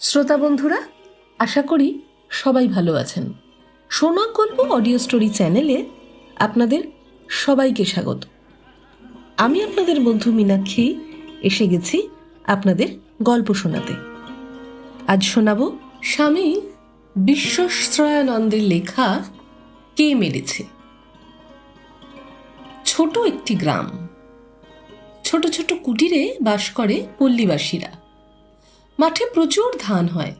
শ্রোতা বন্ধুরা, আশা করি সবাই ভালো আছেন। সোনা গল্প অডিও স্টোরি চ্যানেলে আপনাদের সবাইকে স্বাগত। আমি আপনাদের বন্ধু মীনাক্ষী, এসে গেছি আপনাদের গল্প শোনাতে। আজ শোনাব স্বামী বিশ্বশ্রয়ানন্দের লেখা কে মেরেছে। ছোট একটি গ্রাম। ছোট ছোট কুটিরে বাস করে পল্লীবাসীরা। মাঠে প্রচুর ধান হয়,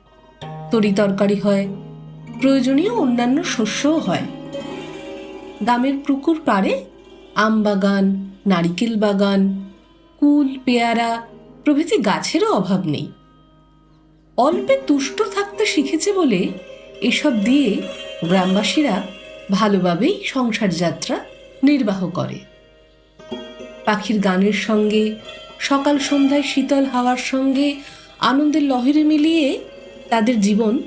তরি তরকারি হয়, প্রয়োজনীয় অন্যান্য শস্যও হয়। গ্রামের পুকুর পাড়ে আম বাগান, নারিকেল বাগান, কুল, পেয়ারা প্রভৃতি গাছেরও অভাব নেই। অল্পে তুষ্ট থাকতে শিখেছে বলে এসব দিয়ে গ্রামবাসীরা ভালোভাবেই সংসার যাত্রা নির্বাহ করে। পাখির গানের সঙ্গে, সকাল সন্ধ্যায় শীতল হাওয়ার সঙ্গে আনন্দের লহরে মিলিয়ে তাদের জীবন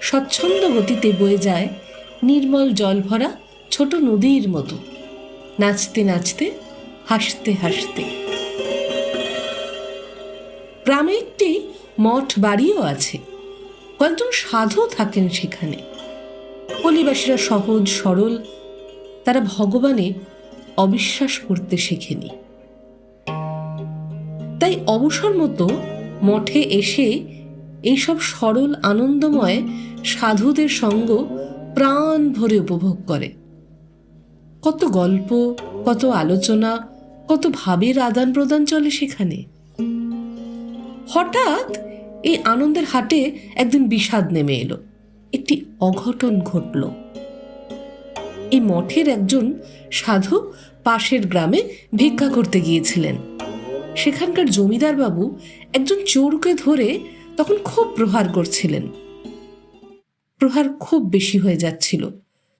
স্বচ্ছন্দ গতিতে বয়ে যায় নির্মল জল ভরা ছোট নদীর মতো। নাচতে নাচতে, হাসতে হাসতে। গ্রামে একটি মঠ বাড়িও আছে। কয়েকজন সাধু থাকেন সেখানে। পল্লীবাসীরা সহজ, সরল, তারা ভগবানে অবিশ্বাস করতে শেখেনি। তাই অবসর মতো মঠে এসে এইসব সরল, আনন্দময় সাধুদের সঙ্গ প্রাণ ভরে উপভোগ করে। কত গল্প, কত আলোচনা, কত ভাবের আদান প্রদান চলে সেখানে। হঠাৎ এই আনন্দের হাটে একদিন বিষাদ নেমে এলো। একটি অঘটন ঘটল। এই মঠের একজন সাধু পাশের গ্রামে ভিক্ষা করতে গিয়েছিলেন। সেখানকার জমিদার বাবু একজন চোরকে ধরে তখন খুব প্রহার করছিলেন। প্রহার খুব বেশি হয়ে যাচ্ছিল।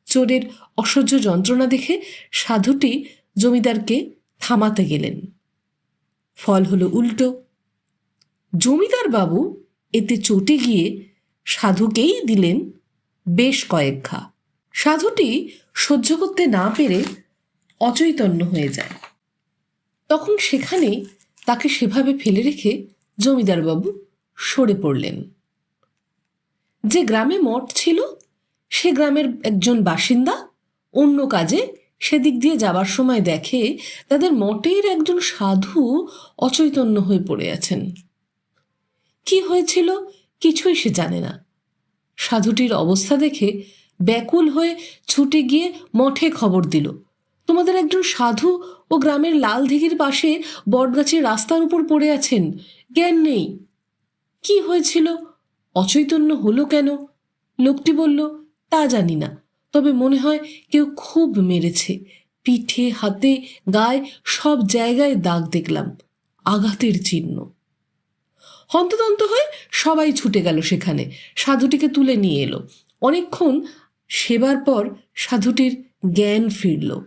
চোরের অসহ্য যন্ত্রণা দেখে সাধুটি জমিদারকে থামাতে গেলেন। ফল হলো উল্টো। জমিদার বাবু, এতে চটে গিয়ে সাধুকেই দিলেন বেশ কয়েক ঘা। সাধুটি সহ্য করতে না পেরে অচৈতন্য হয়ে যায়। তখন সেখানে তাকে সেভাবে ফেলে রেখে জমিদারবাবু সরে পড়লেন। যে গ্রামে মঠ ছিল, সে গ্রামের একজন বাসিন্দা অন্য কাজে সেদিক দিয়ে যাবার সময় দেখে তাদের মঠের একজন সাধু অচৈতন্য হয়ে পড়ে আছেন। কি হয়েছিল কিছুই সে জানে না। সাধুটির অবস্থা দেখে ব্যাকুল হয়ে ছুটে গিয়ে মঠে খবর দিল, তোমাদের একজন সাধু ও গ্রামের লাল দিঘির পাশে বটগাছের রাস্তার উপর পড়ে আছেন জ্ঞান নেই। কি হয়েছিল? অচৈতন্য হলো কেন? লোকটি বলল, তা জানি না, তবে মনে হয় কেউ খুব মেরেছে। পিঠে, হাতে, গায়ে, সব জায়গায় দাগ দেখলাম, আঘাতের চিহ্ন। হন্তদন্ত হয়ে সবাই ছুটে গেল সেখানে। সাধুটিকে তুলে নিয়ে এলো। অনেকক্ষণ সেবার পর সাধুটির জ্ঞান ফিরল।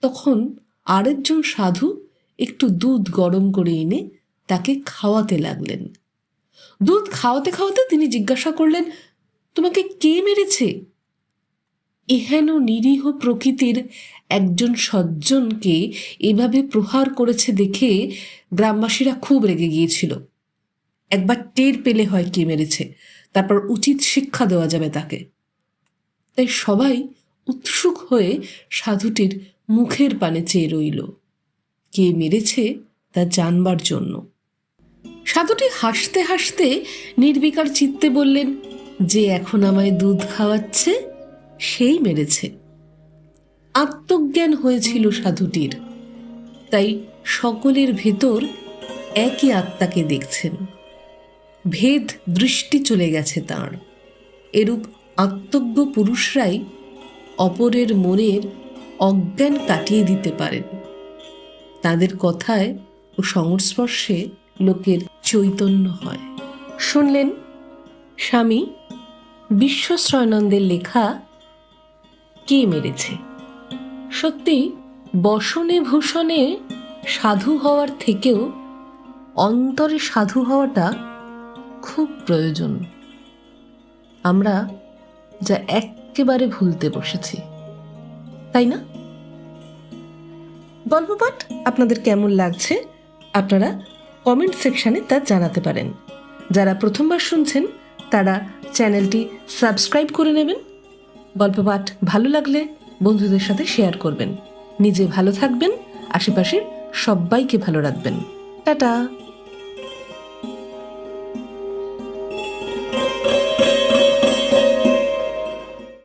তখন আরেকজন সাধু একটু দুধ গরম করে এনে তাকে খাওয়াতে লাগলেন। দুধ খাওয়াতে খাওয়াতে তিনি জিজ্ঞাসা করলেন, তোমাকে কে মেরেছে? এহেন নিরীহ প্রকৃতির একজন সজ্জনকে এভাবে প্রহার করেছে দেখে গ্রামবাসীরা খুব রেগে গিয়েছিল। একবার টের পেলে হয় কে মেরেছে, তারপর উচিত শিক্ষা দেওয়া যাবে তাকে। তাই সবাই উৎসুক হয়ে সাধুটির মুখের পানে চেয়ে রইল, কে মেরেছে তা জানবার জন্য। সাধুটি হাসতে হাসতে নির্বিকার চিত্তে বললেন, যে এখন আমায় দুধ খাওয়াচ্ছে, সেই মেরেছে। আত্মজ্ঞান হয়েছিল সাধুটির। তাই সকলের ভেতর একই আত্মাকে দেখছেন। ভেদ দৃষ্টি চলে গেছে তাঁর। এরূপ আত্মজ্ঞ পুরুষরাই অপরের মনের অজ্ঞান কাটিয়ে দিতে পারেন। তাদের কথায় ও সংস্পর্শে লোকের চৈতন্য হয়। শুনলেন স্বামী বিশ্বশ্রয়ানন্দের লেখা, কে মেরেছে? সত্যি, বসনে ভূষণে সাধু হওয়ার থেকেও অন্তরে সাধু হওয়াটা খুব প্রয়োজন। আমরা যা একেবারে ভুলতে বসেছি, তাই না? গল্প পাঠ আপনাদের কেমন লাগছে? আপনারা কমেন্ট সেকশানে তা জানাতে পারেন। যারা প্রথমবার শুনছেন, তারা চ্যানেলটি সাবস্ক্রাইব করে নেবেন। গল্প পাঠ ভালো লাগলে বন্ধুদের সাথে শেয়ার করবেন। নিজে ভালো থাকবেন, আশেপাশের সবাইকে ভালো রাখবেন। টাটা!